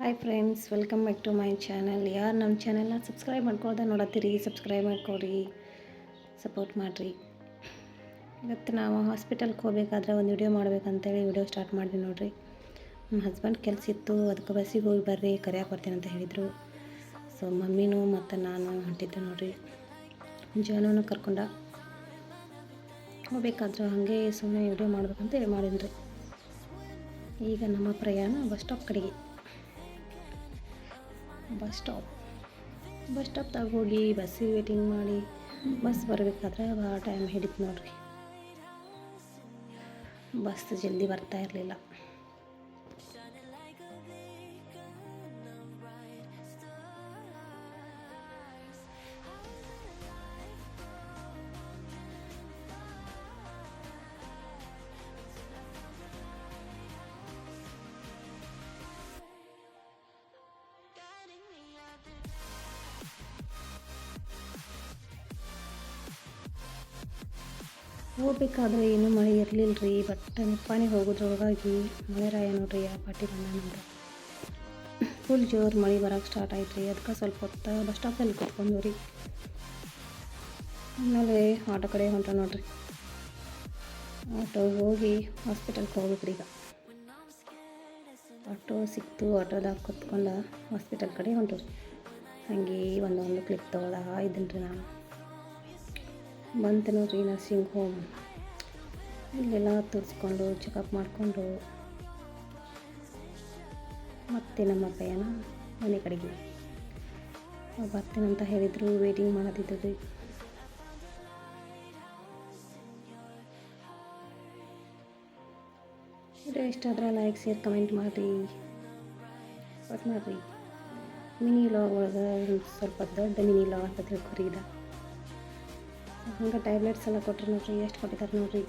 Hi friends welcome back to my channel ಯಾರು ನಮ್ಮ ಚಾನೆಲ್ನ ಸಬ್ಸ್ಕ್ರೈಬ್ ಮಾಡ್ಕೊಳ್ದೆ ನೋಡತ್ತೀರಿ ಸಬ್ಸ್ಕ್ರೈಬ್ ಮಾಡ್ಕೊಡ್ರಿ ಸಪೋರ್ಟ್ ಮಾಡಿರಿ. ಇವತ್ತು ನಾವು ಹಾಸ್ಪಿಟಲ್ಗೆ ಹೋಗ್ಬೇಕಾದ್ರೆ ಒಂದು ವಿಡಿಯೋ ಮಾಡ್ಬೇಕಂತೇಳಿ ವಿಡಿಯೋ ಸ್ಟಾರ್ಟ್ ಮಾಡಿದ್ವಿ ನೋಡಿರಿ. ನಮ್ಮ ಹಸ್ಬೆಂಡ್ ಕೆಲಸ ಇತ್ತು, ಅದಕ್ಕೆ ಬಸ್ಸಿಗೆ ಹೋಗಿ ಬರ್ರಿ, ಕರಿಯಾಕೆ ಬರ್ತೀನಿ ಅಂತ ಹೇಳಿದರು. ಸೊ ಮಮ್ಮಿನೂ ಮತ್ತು ನಾನು ಹೊಂಟಿದ್ದೆ ನೋಡಿರಿ. ಜಾನೂ ಕರ್ಕೊಂಡ ಹೋಗ್ಬೇಕಾದ್ರೆ ಹಾಗೆ ಸುಮ್ಮನೆ ವಿಡಿಯೋ ಮಾಡಬೇಕಂತ ಹೇಳಿ ಮಾಡಿದ್ರಿ ಈಗ ನಮ್ಮ ಪ್ರಯಾಣ ಬಸ್ ಸ್ಟಾಪ್ ಕಡೆಗೆ. Bus stop. ಬಸ್ ಸ್ಟಾಪ್ದಾಗ ಹೋಗಿ ಬಸ್ಸಿಗೆ ವೇಟಿಂಗ್ ಮಾಡಿ, ಬಸ್ ಬರಬೇಕಾದ್ರೆ ಭಾಳ ಟೈಮ್ ಹಿಡಿತು ನೋಡ್ರಿ. ಬಸ್ ಜಲ್ದಿ ಬರ್ತಾ ಇರಲಿಲ್ಲ. ಹೋಗ್ಬೇಕಾದ್ರೆ ಏನು ಮಳೆ ಇರಲಿಲ್ಲ ರೀ ಬಟ್ ನಿಪ್ಪಾನೆ ಹೋಗೋದ್ರೊಳಗಾಗಿ ಮಳೆ ರಾಯ ನೋಡ್ರಿ, ಆ ಪಾಟಿ ಬಂದ ನೋಡ್ರಿ ಫುಲ್ ಜೋರು ಮಳೆ ಬರೋಕ್ಕೆ ಸ್ಟಾರ್ಟ್ ಆಯ್ತು ರೀ ಅದಕ್ಕೆ ಸ್ವಲ್ಪ ಹೊತ್ತು ಬಸ್ ಸ್ಟಾಪಲ್ಲಿ ಕೂತ್ಕೊಂಡು ರೀ. ಆಮೇಲೆ ಆಟೋ ಕಡೆ ಹೊಂಟ ನೋಡ್ರಿ. ಆಟೋ ಹೋಗಿ ಹಾಸ್ಪಿಟಲ್ಗೆ ಹೋಗ್ಬೇಕು ಈಗ. ಆಟೋ ಸಿಕ್ತು, ಆಟೋದಾಗ ಕುತ್ಕೊಂಡು ಹಾಸ್ಪಿಟಲ್ ಕಡೆ ಹೊಂಟು ರೀ ಹಾಗೆ ಒಂದೊಂದು ಕ್ಲಿಪ್ ತೊಗೊಳ ಇದ್ದೀನಿ ರೀ ನಾನು. ಬಂತು ನೋಡ್ರಿ ನರ್ಸಿಂಗ್ ಹೋಮ್. ಇಲ್ಲೆಲ್ಲ ತೋರಿಸ್ಕೊಂಡು ಚೆಕಪ್ ಮಾಡಿಕೊಂಡು, ಮತ್ತೆ ನಮ್ಮ ಪಯಣ ಮನೆ ಕಡೆಗೆ. ಬರ್ತೀನಂತ ಹೇಳಿದರು ವೇಟಿಂಗ್ ಮಾಡೋದಿದ್ದು ರೀ. ವಿಡಿಯೋ ಇಷ್ಟ ಆದರೆ ಲೈಕ್ ಶೇರ್ ಕಮೆಂಟ್ ಮಾಡಿರಿ. ಬಟ್ ಮಾಡಿರಿ. ಮಿನಿ ಲಾಗ್ ಒಳಗೆ ಸ್ವಲ್ಪ ದೊಡ್ಡ ಮಿನಿ ಲಾಗ್ ಅಂತ ತಿಳ್ಕೊರಿ ಇದು. ಹಂಗೆ ಟ್ಯಾಬ್ಲೆಟ್ಸ್ ಎಲ್ಲ ಕೊಟ್ಟರು ನೋಡ್ರಿ ಎಷ್ಟು ಕೊಟ್ಟಿದ್ದಾರೆ ನೋಡ್ರಿ.